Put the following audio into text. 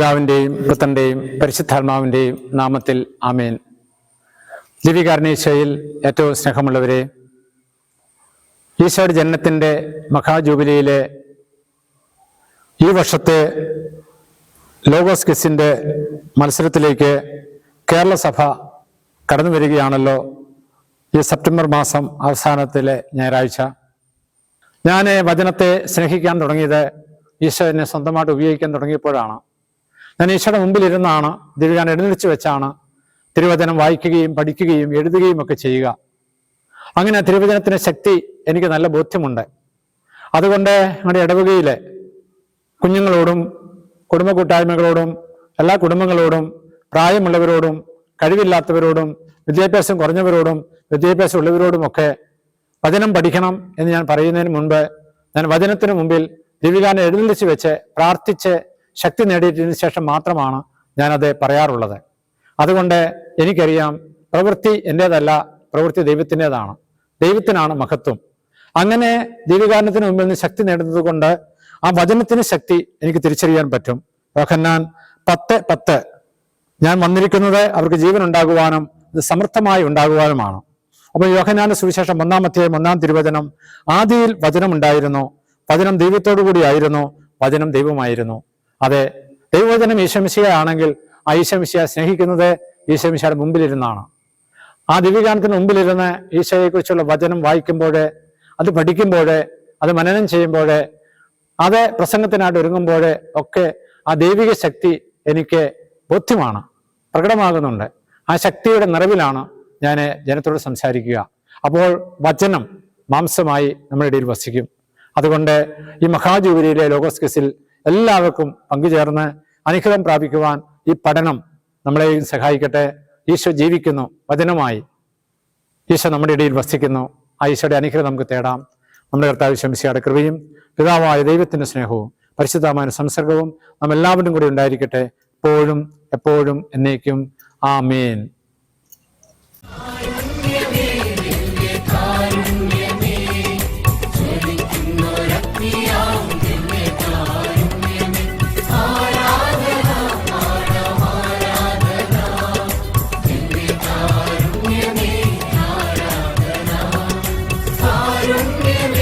പിതാവിന്റെയും പുത്രന്റെയും പരിശുദ്ധാത്മാവിന്റെയും നാമത്തിൽ ആമേൻ. ദിവികാരണേശ്വയിൽ ഏറ്റവും സ്നേഹമുള്ളവരെ ഈശോയുടെ ജനനത്തിന്റെ മഹാജൂബിലിയിലെ ഈ വർഷത്തെ ലോഗോസ് കിസിന്റെ മത്സരത്തിലേക്ക് കേരള സഭ കടന്നു വരികയാണല്ലോ ഈ സെപ്റ്റംബർ മാസം അവസാനത്തിലെ ഞായറാഴ്ച. ഞാൻ വചനത്തെ സ്നേഹിക്കാൻ തുടങ്ങിയത് ഈശോ എന്നെ സ്വന്തമായിട്ട് ഉപയോഗിക്കാൻ തുടങ്ങിയപ്പോഴാണ്. ഞാൻ ഈശോയുടെ മുമ്പിലിരുന്നാണ് ദിവ്യാൻ എഴുന്നള്ളിച്ച് വെച്ചാണ് തിരുവചനം വായിക്കുകയും പഠിക്കുകയും എഴുതുകയും ഒക്കെ ചെയ്യുക. അങ്ങനെ തിരുവചനത്തിന് ശക്തി എനിക്ക് നല്ല ബോധ്യമുണ്ട്. അതുകൊണ്ട് ഞങ്ങളുടെ ഇടവകയിലെ കുഞ്ഞുങ്ങളോടും കുടുംബ കൂട്ടായ്മകളോടും എല്ലാ കുടുംബങ്ങളോടും പ്രായമുള്ളവരോടും കഴിവില്ലാത്തവരോടും വിദ്യാഭ്യാസം കുറഞ്ഞവരോടും വിദ്യാഭ്യാസം ഉള്ളവരോടുമൊക്കെ വചനം പഠിക്കണം എന്ന് ഞാൻ പറയുന്നതിന് മുൻപ് ഞാൻ വചനത്തിന് മുമ്പിൽ ദിവ്യാനെ എഴുന്നള്ളിച്ച് വെച്ച് പ്രാർത്ഥിച്ച് ശക്തി നേടിയതിനു ശേഷം മാത്രമാണ് ഞാനത് പറയാറുള്ളത്. അതുകൊണ്ട് എനിക്കറിയാം പ്രവൃത്തി എന്റേതല്ല പ്രവൃത്തി ദൈവത്തിന്റെതാണ് ദൈവത്തിനാണ് മഹത്വം. അങ്ങനെ ദൈവകാരണത്തിന് മുമ്പിൽ നിന്ന് ശക്തി നേടുന്നത് ആ വചനത്തിന് ശക്തി എനിക്ക് തിരിച്ചറിയാൻ പറ്റും. യോഹന്നാൻ പത്ത് പത്ത്. ഞാൻ വന്നിരിക്കുന്നത് അവർക്ക് ജീവൻ ഉണ്ടാകുവാനും ഇത് സമൃദ്ധമായി ഉണ്ടാകുവാനുമാണ്. അപ്പോൾ യോഹനാന്റെ സുവിശേഷം ഒന്നാം അധ്യായം ഒന്നാം തിരുവചനം ആദിയിൽ വചനം ഉണ്ടായിരുന്നു വചനം ദൈവത്തോടു കൂടിയായിരുന്നു വചനം ദൈവമായിരുന്നു. അതെ ദൈവവചനം ഈശമിശിയ ആണെങ്കിൽ ആ ഈശമിശിയ സ്നേഹിക്കുന്നത് ഈശമിശയുടെ മുമ്പിലിരുന്നാണ്. ആ ദിവ്യഗാനത്തിന് മുമ്പിലിരുന്ന് ഈശോയെക്കുറിച്ചുള്ള വചനം വായിക്കുമ്പോഴേ അത് പഠിക്കുമ്പോഴേ അത് മനനം ചെയ്യുമ്പോഴേ അത് പ്രസംഗത്തിനായിട്ട് ഒരുങ്ങുമ്പോൾ ഒക്കെ ആ ദൈവിക ശക്തി എനിക്ക് ബോധ്യമാണ് പ്രകടമാകുന്നുണ്ട്. ആ ശക്തിയുടെ നിറവിലാണ് ഞാൻ ജനത്തോട് സംസാരിക്കുക. അപ്പോൾ വചനം മാംസമായി നമ്മുടെ ഇടയിൽ വസിക്കും. അതുകൊണ്ട് ഈ മഹാജൂബിലിയിലെ ലോഗോസ് ക്വിസിൽ എല്ലാവർക്കും പങ്കുചേർന്ന് അനുഗ്രഹം പ്രാപിക്കുവാൻ ഈ പഠനം നമ്മളെയും സഹായിക്കട്ടെ. ഈശോ ജീവിക്കുന്നു വചനമായി. ഈശോ നമ്മുടെ ഇടയിൽ വസിക്കുന്നു. ആ ഈശോയുടെ അനുഗ്രഹം നമുക്ക് തേടാം. നമ്മുടെ കർത്താവ് ശംസിയുടെ കൃപയും പിതാവായ ദൈവത്തിന്റെ സ്നേഹവും പരിശുദ്ധമായ സംസർഗവും നാം എല്ലാവരും കൂടി ഉണ്ടായിരിക്കട്ടെ. എപ്പോഴും എപ്പോഴും എന്നേക്കും. ആ ആമേൻ. feeling